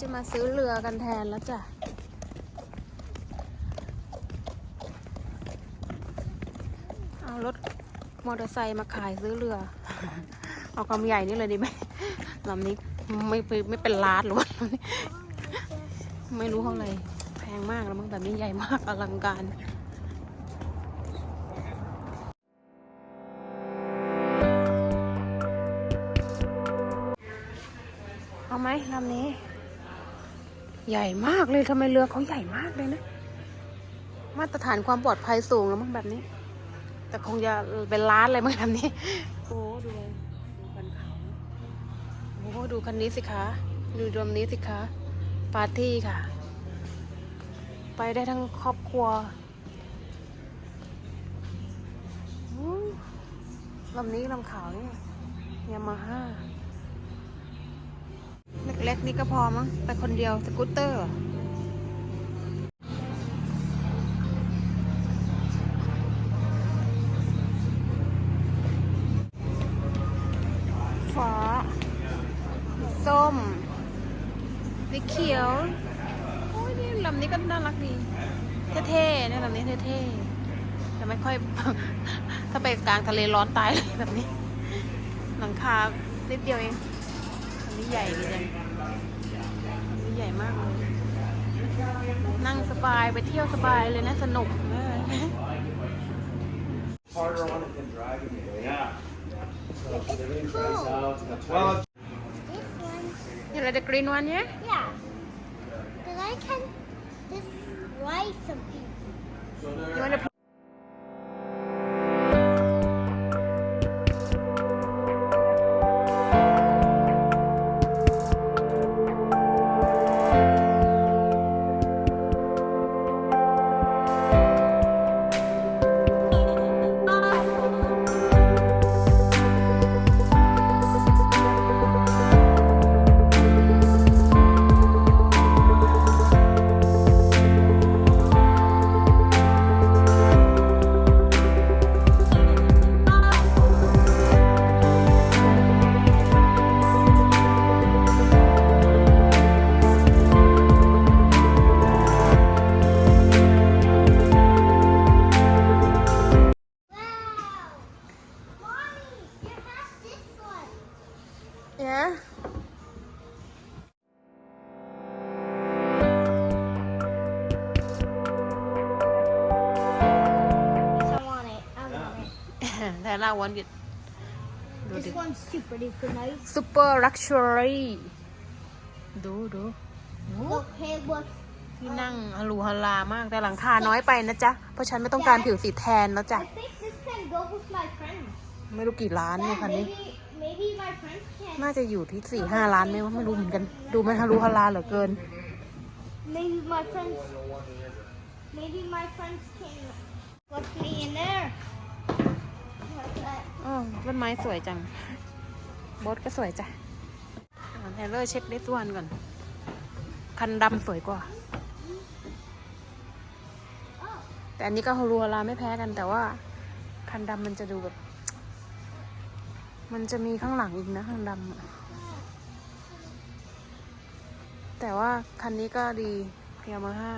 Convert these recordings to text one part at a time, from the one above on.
จะมาซื้อเรือกันแทนแล้วจ้ะ เอารถมอเตอร์ไซค์มาขายซื้อเรือ เอาความใหญ่นี่เลยดีไหมลำนี้ไม่ไม่ไม่เป็นล้านหรือว่าลำนี้ไม่รู้เท่าไหร่แพงมากแล้วมั้งแบบนี้ใหญ่มากอลังการเอาไหมลำนี้ ใหญ่มากเลยทำไมเรือเขาใหญ่มากเลยนะ มาตรฐานความปลอดภัยสูงแล้วมั้งแบบนี้ แต่คงจะเป็นล้านเลยมั้งลำนี้โอ้ดูดูกันเขาโอ้ดูคันนี้สิคะ ดูลำนี้สิคะปาร์ตี้ค่ะ ไปได้ทั้งครอบครัวอู้ลำนี้ลำขาวนี่ยามาฮ่า เล็กๆ นี่ก็พอมั้งไปคนเดียวสกูตเตอร์เหรอฟ้าส้มสีเขียว โอ้ยนี่ลำนี้ก็น่ารักดี เท่ๆนี่ลำนี้เท่ๆแต่ไม่ค่อย ถ้าไปกลางทะเลร้อนตายเลยแบบนี้ หลังคานิดเดียวเอง นนี้ใหญ่ดีจังอันนี้ใหญ่มากเลย นั่งสบายไปเที่ยวสบายเลยนะ สนุกเออ harder on it than driving it. Yeah. So if everything dries out, it's got Well, tires. This one, นี่อะไร the green one yeah yeah. Because I can just write something. you want to yeah Yes, I want it. I want it. แต่ละวันดิดูดิ This one's super duper nice. super luxury ดูดู Look, hey, look. ที่นั่งฮารูฮาลามากแต่หลังคาน้อยไปนะจ๊ะ เพราะฉันไม่ต้องการผิวสีแทนแล้วจ้ะ I think this can go with my friends. ไม่รู้กี่ล้านเนี่ย Yeah, คันนี้ maybe, maybe my friends can. น่าจะอยู่ที่สี่ห้าล้านไหมวะไม่รู้เหมือนกัน ดูมันฮารูฮาลาเหลือเกิน Maybe my friends. Maybe my friends can put me in there. What's that? อ๋อต้นไม้สวยจังบอสก็สวยจ้ะไทเลอร์เช็คเดสวันก่อน คันดำสวยกว่า Oh, แต่อันนี้ก็ฮารูฮาราไม่แพ้กันแต่ว่า คันดำมันจะดูแบบ มันจะมีข้างหลังอีกนะคันดำแต่ว่าคันนี้ก็ดีเยามาฮ่า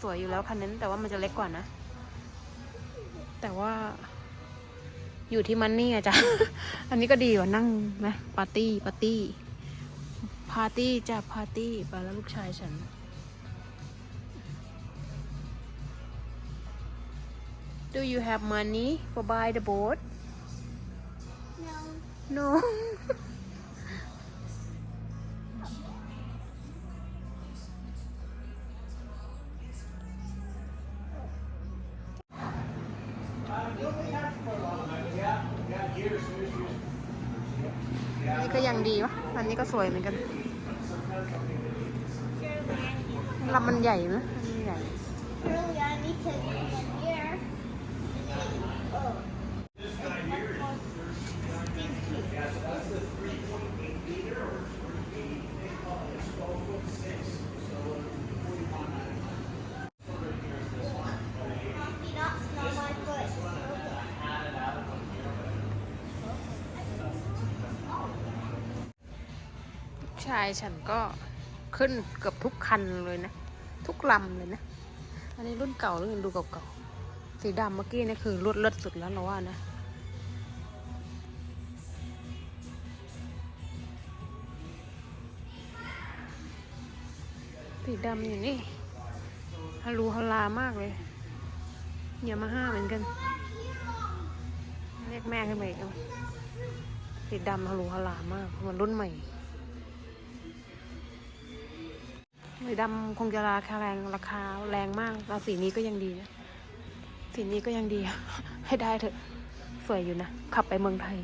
สวยอยู่แล้วคันนั้นแต่ว่ามันจะเล็กกว่านะ แต่ว่า อยู่ที่มันนี่อะจ้ะ อันนี้ก็ดีกว่านั่งนะปาร์ตี้ปาร์ตี้ ปาร์ตี้จ้ะปาร์ตี้ไปแล้วลูกชายฉัน Do you have money for buy the boat? No. นนี้ก็ยังดีวะอันนี้ก็สวยเหมือนกันลำมันใหญ่นะลำมันใหญ่ Really, I need to get here. Oh. Mommy, not smell my foot. ชายฉันก็ขึ้นเกือบทุกคันเลยนะ ทุกลำเลยนะ อันนี้รุ่นเก่ารุ่นดูเก่าๆสีดำเมื่อกี้นี่คือรวดเลิศสุดแล้วเราว่านะสีดำอยู่นี่ฮารูฮาลามากเลยเยมาฮ่าเหมือนกันเรียกแม่ขึ้นมาอีกสีดำฮารูฮาลามากมันรุ่นใหม่ สีดำคงจะราคาแรงราคาแรงมากแล้วสีนี้ก็ยังดีนะสีนี้ก็ยังดี ให้ได้เถอะ สวยอยู่นะ ขับไปเมืองไทย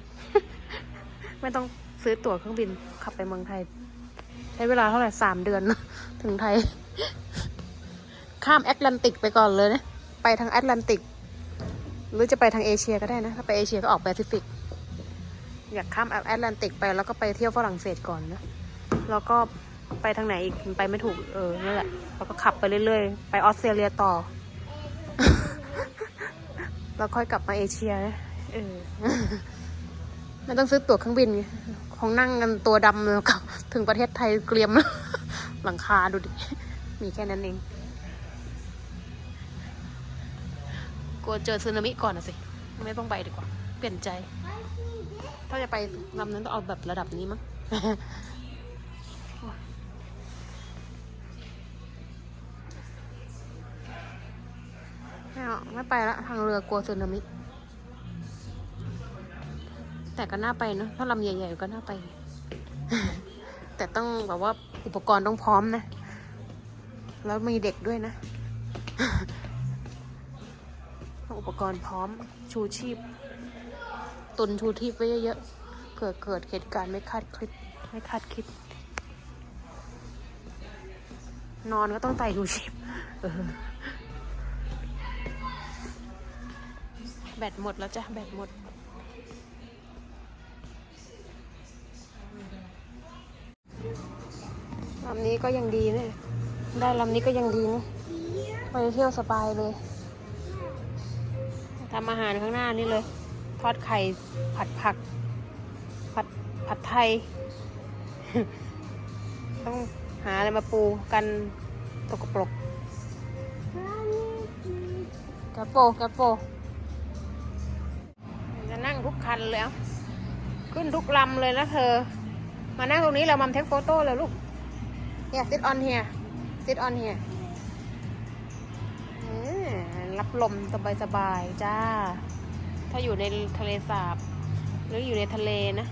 ไม่ต้องซื้อตั๋วเครื่องบิน ขับไปเมืองไทย ใช้เวลาเท่าไหร่สามเดือนถึงไทย ข้ามแอตแลนติกไปก่อนเลยนะ ไปทางแอตแลนติก หรือจะไปทางเอเชียก็ได้นะ ถ้าไปเอเชียก็ออกแปซิฟิก อยากข้ามแอตแลนติกไปแล้วก็ไปเที่ยวฝรั่งเศสก่อนนะ แล้วก็ ไปทางไหนอีกไปไม่ถูกเออนั่นแหละแล้วก็ขับไปเรื่อยๆ ไปออสเตรเลียต่อ แล้วค่อยกลับมาเอเชียนะเออไม่ต้องซื้อตั๋วเครื่องบินไงของนั่งกันตัวดำเลยกลับถึงประเทศไทยเกรียม หลังคาดูดิ มีแค่นั้นเองกลัวเจอสึนามิก่อนนะสิ ไม่ต้องไปดีกว่า เปลี่ยนใจ ถ้าจะไปลำนั้นต้องเอาแบบระดับนี้มั้ง ไม่ไปละทางเรือกลัวสึนามิ แต่ก็น่าไปเนอะถ้าลำใหญ่ๆก็น่าไป แต่ต้องแบบว่าอุปกรณ์ต้องพร้อมนะ แล้วมีเด็กด้วยนะต้องอุปกรณ์พร้อมชูชีพ ตุนชูชีพไว้เยอะๆเผื่อเกิดเหตุการณ์ไม่คาดคิดไม่คาดคิด นอนก็ต้องใส่ชูชีพเออ บตหมดแล้วจ้ะแบตหมด ลำนี้ก็ยังดีเนี่ย ได้ลำนี้ก็ยังดีนะไปเที่ยวสบายเลยทำอาหารข้างหน้านี่เลย ทอดไข่ผัดผัก ผัดผัดไทย ต้องหาอะไรมาปูกันตกปรกกระโปรงกระโปรงจะนั่ง ทุกคันแล้ว ขึ้นทุกลำเลยนะเธอ มานั่งตรงนี้เรามัมเทคโฟโต้เลยลูกเนี่ยซิดออนเฮียซิดออนเฮียรับลมสบายๆจ้า ถ้าอยู่ในทะเลสาบ หรืออยู่ในทะเลนะ